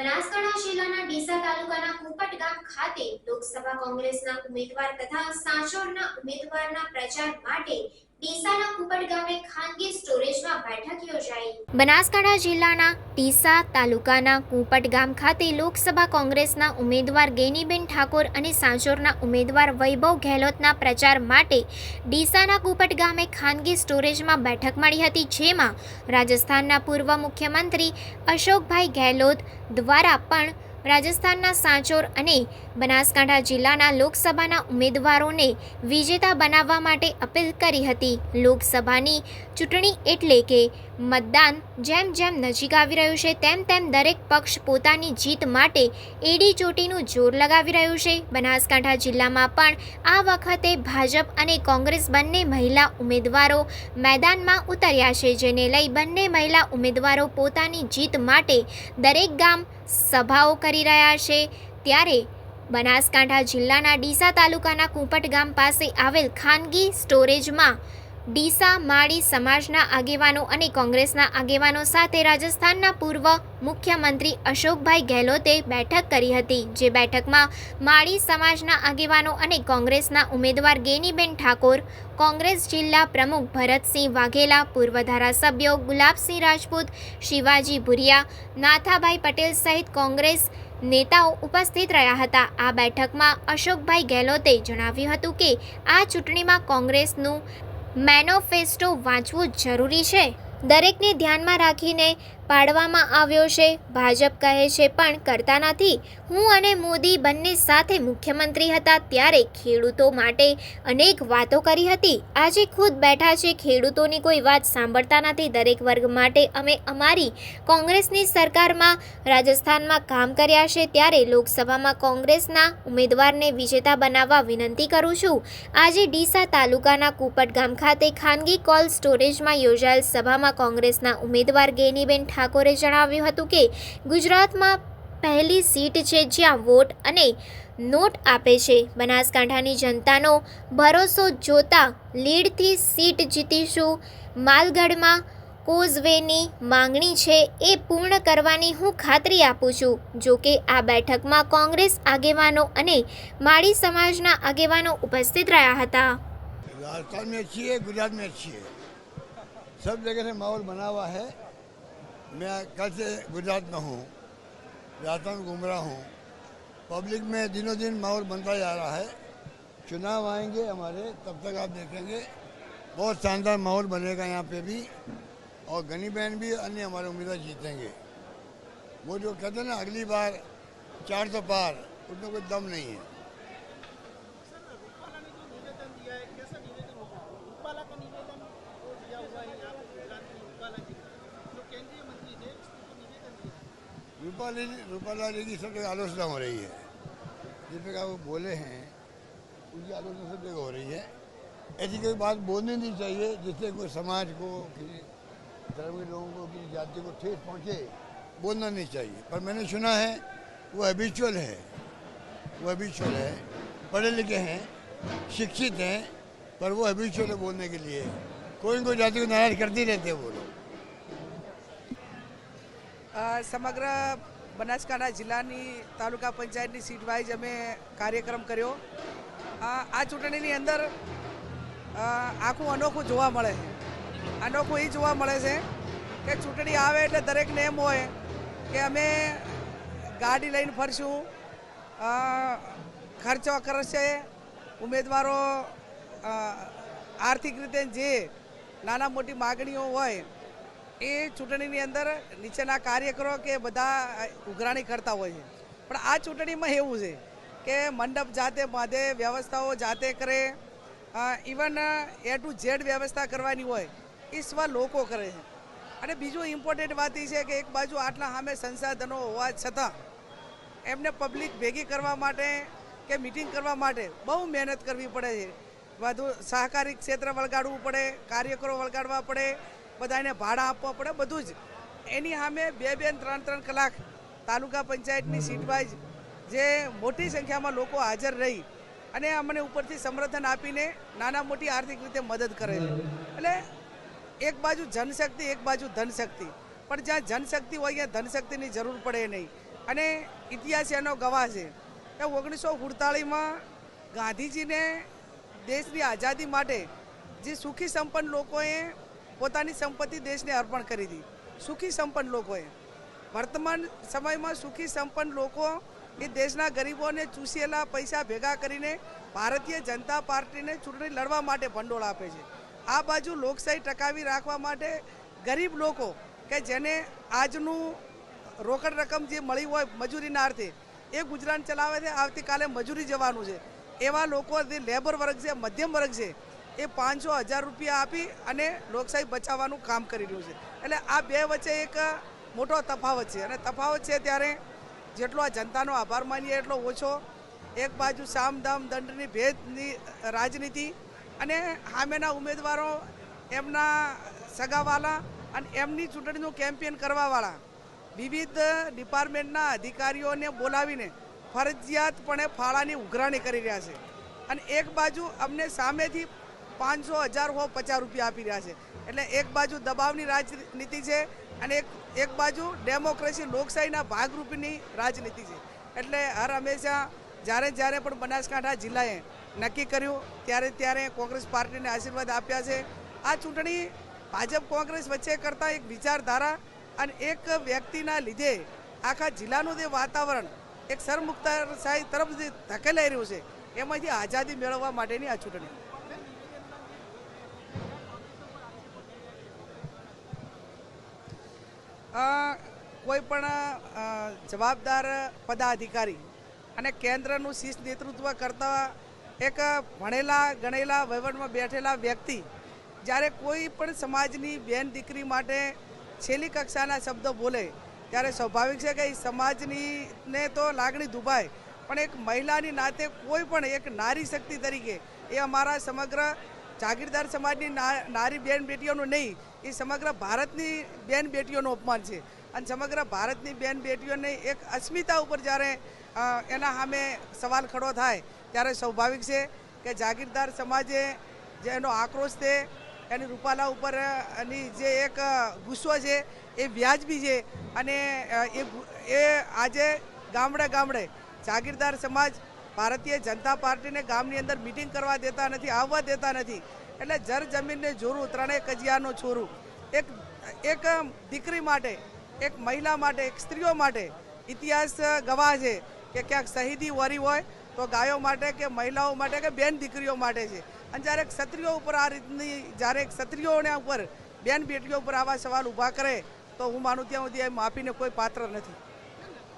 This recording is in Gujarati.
બનાસકાંઠા જિલ્લાના ડીસા તાલુકાના કુપટ ગામ ખાતે લોકસભા કોંગ્રેસના ઉમેદવાર તથા સાંચોરના ઉમેદવારના પ્રચાર માટે બનાસકાંઠા જિલ્લાના ડીસા તાલુકાના કુપટ ગામ ખાતે લોકસભા કોંગ્રેસના ઉમેદવાર ગેનીબેન ઠાકોર અને સાંચોરના ઉમેદવાર વૈભવ ગેહલોતના પ્રચાર માટે ડીસાના કુપટ ગામે ખાનગી સ્ટોરેજમાં બેઠક મળી હતી, જેમાં રાજસ્થાનના પૂર્વ મુખ્યમંત્રી અશોકભાઈ ગેહલોત દ્વારા પણ રાજસ્થાનના સાંચોર અને બનાસકાંઠા જિલ્લાના લોકસભાના ઉમેદવારોને વિજેતા બનાવવા માટે અપીલ કરી હતી. લોકસભાની ચૂંટણી એટલે કે મતદાન જેમ જેમ નજીક આવી રહ્યું છે, તેમ તેમ દરેક પક્ષ પોતાની જીત માટે એડી ચોટીનું જોર લગાવી રહ્યું છે. બનાસકાંઠા જિલ્લામાં પણ આ વખતે ભાજપ અને કોંગ્રેસ બંને મહિલા ઉમેદવારો મેદાનમાં ઉતર્યા છે, જેને લઈ બંને મહિલા ઉમેદવારો પોતાની જીત માટે દરેક ગામ સભાઓ કરી રહ્યા છે. ત્યારે બનાસકાંઠા જિલ્લાના ડીસા તાલુકાના કુંપટ ગામ પાસે આવેલ ખાનગી સ્ટોરેજમાં ડીસા, માળી સમાજના આગેવાનો અને કોંગ્રેસના આગેવાનો સાથે રાજસ્થાનના પૂર્વ મુખ્યમંત્રી અશોકભાઈ ગેહલોતે બેઠક કરી હતી, જે બેઠકમાં માળી સમાજના આગેવાનો અને કોંગ્રેસના ઉમેદવાર ગેનીબેન ઠાકોર, કોંગ્રેસ જિલ્લા પ્રમુખ ભરતસિંહ વાઘેલા, પૂર્વ ધારાસભ્યો ગુલાબસિંહ રાજપૂત, શિવાજી ભુરિયા, નાથાભાઈ પટેલ સહિત કોંગ્રેસ નેતાઓ ઉપસ્થિત રહ્યા હતા. આ બેઠકમાં અશોકભાઈ ગેહલોતે જણાવ્યું હતું કે, આ ચૂંટણીમાં કોંગ્રેસનું મેનોફેસ્ટો વાંચવું જરૂરી છે. દરેકને ધ્યાનમાં રાખીને પાડવામાં આવ્યો છે. ભાજપ કહે છે, પણ કરતા નથી હું અને મોદી બંને સાથે મુખ્યમંત્રી હતા ત્યારે ખેડૂતો માટે અનેક વાતો કરી હતી. આજે ખુદ બેઠા છે, ખેડૂતોની કોઈ વાત સાંભળતા નથી. દરેક વર્ગ માટે અમે અમારી કોંગ્રેસની સરકારમાં રાજસ્થાનમાં કામ કર્યા છે. ત્યારે લોકસભામાં કોંગ્રેસના ઉમેદવારને વિજેતા બનાવવા વિનંતી કરું છું. આજે ડીસા તાલુકાના કુપટ ગામ ખાતે ખાનગી કોલ સ્ટોરેજમાં યોજાયેલ સભામાં કોંગ્રેસના ઉમેદવાર ગેનીબેન ઠાકોરે ઠાકોરે જણાવ્યું હતું કે ગુજરાતમાં પહેલી સીટ છે જ્યાં વોટ અને નોટ આપે છે. બનાસકાંઠાની જનતાનો ભરોસો જોતા લીડથી સીટ જીતીશું. માલગઢમાં કોઝવેની માંગણી છે એ પૂર્ણ કરવાની હું ખાતરી આપું છું. જો કે આ બેઠકમાં કોંગ્રેસ આગેવાનો અને માળી સમાજના આગેવાનો ઉપસ્થિત રહ્યા હતા. રાજસ્થાન મેં છીએ ગુજરાત મેં છીએ. સબ જગહ માહોલ બનાવા હૈ. मैं कल से गुजरात में हूँ, राजस्थान में घूम रहा हूँ। पब्लिक में दिनों दिन माहौल बनता जा रहा है। चुनाव आएँगे हमारे, तब तक आप देखेंगे। बहुत शानदार माहौल बनेगा यहाँ पे भी, और गनी बहन भी अन्य हमारे उम्मीदवार जीतेंगे। वो जो कहते हैं ना, अगली बार चार सौ पार उसमें कोई दम नहीं है रूपाला ने जो निवेदन दिया है कैसा निवेदन होगा रूपाला का निवेदन वो दिया हुआ है यहाँ पे गुजरात में रूपाला जी जो केंद्रीय मंत्री थे उसने जो निवेदन दिया है रूपाली रूपाला जी की सब जगह आलोचना हो रही है। जिस प्रकार वो बोले हैं, उनकी आलोचना सब जगह हो रही है। ऐसी कोई बात बोलनी नहीं चाहिए जिससे कोई समाज को, किसी धर्म के लोगों को, किसी जाति को ठेस पहुँचे। बोलना नहीं चाहिए। पर मैंने सुना है, वो हैबिचुअल है। वो हैबिचुअल है। पढ़े लिखे हैं, शिक्षित हैं, पर वो हैबिचुअल है बोलने के लिए। कोई कोई जाति को नाराज़ करते रहते हैं वो लोग। સમગ્ર બનાસકાંઠા જિલ્લાની તાલુકા પંચાયતની સીટ વાઇઝ અમે કાર્યક્રમ કર્યો. આ ચૂંટણીની અંદર આખું અનોખું જોવા મળે છે. અનોખું એ જોવા મળે છે કે ચૂંટણી આવે એટલે દરેકને એમ હોય કે અમે ગાડી લઈને ફરશું ખર્ચો કરશે, ઉમેદવારો આર્થિક રીતે જે નાના મોટી માગણીઓ હોય એ ચૂંટણીની અંદર નીચેના કાર્યકરો કે બધા ઉઘરાણી કરતા હોય છે. પણ આ ચૂંટણીમાં એવું છે કે મંડપ જાતે બાંધે, વ્યવસ્થાઓ જાતે કરે ઇવન એ ટુ ઝેડ વ્યવસ્થા કરવાની હોય, એ સ્વ લોકો કરે છે. અને બીજું ઇમ્પોર્ટન્ટ વાત એ છે કે એક બાજુ આટલા સામે સંસાધનો હોવા છતાં એમને પબ્લિક ભેગી કરવા માટે કે મિટિંગ કરવા માટે બહુ મહેનત કરવી પડે છે. વધુ સહકારી ક્ષેત્ર વળગાડવું પડે, કાર્યકરો વળગાડવા પડે બધાને ભાડા આપવા પડે, બધું જ. એની સામે બે બે ત્રણ ત્રણ કલાક તાલુકા પંચાયતની સીટ વાઇઝ જે મોટી સંખ્યામાં લોકો હાજર રહી અને અમને ઉપરથી સમર્થન આપીને નાના મોટી આર્થિક રીતે મદદ કરે છે એટલે એક બાજુ જનશક્તિ, એક બાજુ ધનશક્તિ. પણ જ્યાં જનશક્તિ હોય, ત્યાં ધનશક્તિની જરૂર પડે નહીં. અને ઇતિહાસ એનો ગવાહ છે કે ઓગણીસો સુડતાળીસમાં ગાંધીજીને દેશની આઝાદી માટે જે સુખી સંપન્ન લોકોએ પોતાની સંપત્તિ દેશને અર્પણ કરી હતી સુખી સંપન્ન લોકોએ. વર્તમાન સમયમાં સુખી સંપન્ન લોકો એ દેશના ગરીબોને ચૂસેલા પૈસા ભેગા કરીને ભારતીય જનતા પાર્ટીને ચૂંટણી લડવા માટે ભંડોળ આપે છે. આ બાજુ લોકશાહી ટકાવી રાખવા માટે ગરીબ લોકો કે જેને આજનું રોકડ રકમ જે મળી હોય મજૂરીના અર્થે, એ ગુજરાન ચલાવે છે, આવતીકાલે મજૂરી જવાનું છે. એવા લોકો જે લેબર વર્ગ છે, મધ્યમ વર્ગ છે એ પાંચસો હજાર રૂપિયા આપી અને લોકશાહી બચાવવાનું કામ કરી રહ્યું છે. એટલે આ બે વચ્ચે એક મોટો તફાવત છે. અને તફાવત છે ત્યારે જેટલો આ જનતાનો આભાર માનીએ એટલો ઓછો. એક બાજુ સામ દામ દંડની ભેદની રાજનીતિ અને સામેના ઉમેદવારો, એમના સગાવાલા અને એમની ચૂંટણીનું કેમ્પેન કરવાવાળા વિવિધ ડિપાર્ટમેન્ટના અધિકારીઓને બોલાવીને ફરજિયાતપણે ફાળાની ઉઘરાણી કરી રહ્યા છે. અને એક બાજુ અમને સામેથી પાંચસો હજાર હો પચાસ રૂપિયા આપી રહ્યા છે. એટલે એક બાજુ દબાવની રાજનીતિ છે અને એક એક બાજુ ડેમોક્રેસી લોકશાહીના ભાગરૂપીની રાજનીતિ છે. એટલે હર હંમેશા જ્યારે જ્યારે પણ બનાસકાંઠા જિલ્લાએ નક્કી કર્યું, ત્યારે ત્યારે કોંગ્રેસ પાર્ટીને આશીર્વાદ આપ્યા છે. આ ચૂંટણી ભાજપ કોંગ્રેસ વચ્ચે કરતાં એક વિચારધારા અને એક વ્યક્તિના લીધે આખા જિલ્લાનું જે વાતાવરણ એક સરમુક્તાશાહી તરફ જે ધકેલાઈ રહ્યું છે, એમાંથી આઝાદી મેળવવા માટેની આ ચૂંટણી. કોઈ પણ જવાબદાર પદાધિકારી અને કેન્દ્રનું શીર્ષ નેતૃત્વ કરતા એક ભણેલા, ગણેલા, વહીવટમાં બેઠેલા વ્યક્તિ જ્યારે કોઈ પણ સમાજની બેન દીકરી માટે છેલ્લી કક્ષાના શબ્દો બોલે, ત્યારે સ્વાભાવિક છે કે એ સમાજની ને તો લાગણી દુભાય, પણ એક મહિલાની નાતે કોઈ પણ એક નારી શક્તિ તરીકે એ અમારા સમગ્ર જાગીરદાર સમાજની નારી બેન બેટીઓનું નહીં, એ સમગ્ર ભારતની બેન બેટીઓનું અપમાન છે. અને સમગ્ર ભારતની બેન બેટીઓને એક અસ્મિતા ઉપર જ્યારે એના સામે સવાલ ખડો થાય, ત્યારે સ્વાભાવિક છે કે જાગીરદાર સમાજે જે એનો આક્રોશ છે, એની રૂપાલા ઉપર એની જે એક ગુસ્સો છે, એ વ્યાજબી છે. અને એ એ આજે ગામડે ગામડે જાગીરદાર સમાજ ભારતીય જનતા પાર્ટીને ગામની અંદર મિટિંગ કરવા દેતા નથી, આવવા દેતા નથી. એટલે જર જમીનને જોરું, ત્રણેય કજિયાનું છોરું. એક એક દીકરી માટે એક મહિલા માટે, એક સ્ત્રીઓ માટે ઇતિહાસ ગવાહ છે કે ક્યાંક શહીદી વરી હોય તો ગાયો માટે કે મહિલાઓ માટે કે બેન દીકરીઓ માટે છે. અને જ્યારે ક્ષત્રિયો ઉપર આ રીતની, જ્યારે ક્ષત્રિયોને ઉપર બેન બેટીઓ ઉપર આવા સવાલ ઊભા કરે, તો હું માનું ત્યાં સુધી માફીને કોઈ પાત્ર નથી.